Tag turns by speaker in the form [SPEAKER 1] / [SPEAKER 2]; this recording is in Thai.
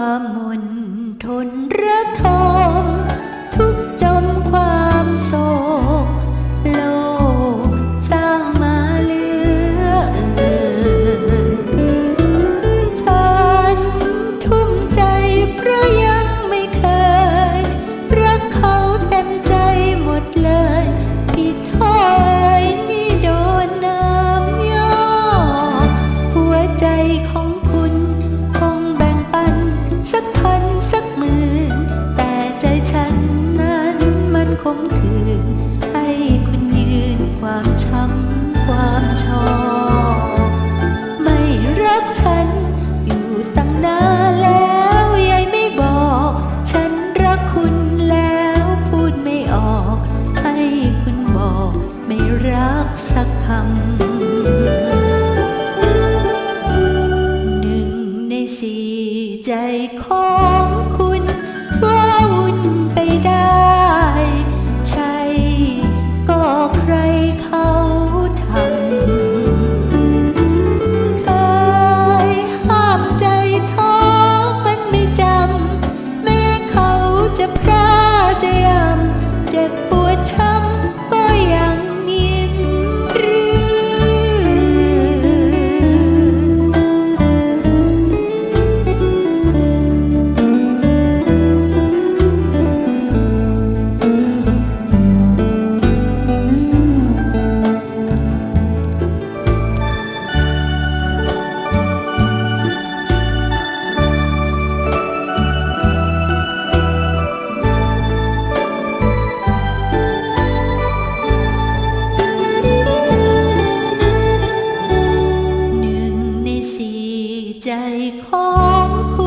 [SPEAKER 1] ความมุนทนระทมทุกจม มคืนให้คุณยืนความช้ำความชอกไม่รักฉันอยู่ตั้งนานแล้วยายไม่บอก ฉันรักคุณแล้วพูดไม่ออก ให้คุณบอกไม่รักสักคำหนึ่งในสี่ใจของคุณว่าวุ่นไปได้ ของ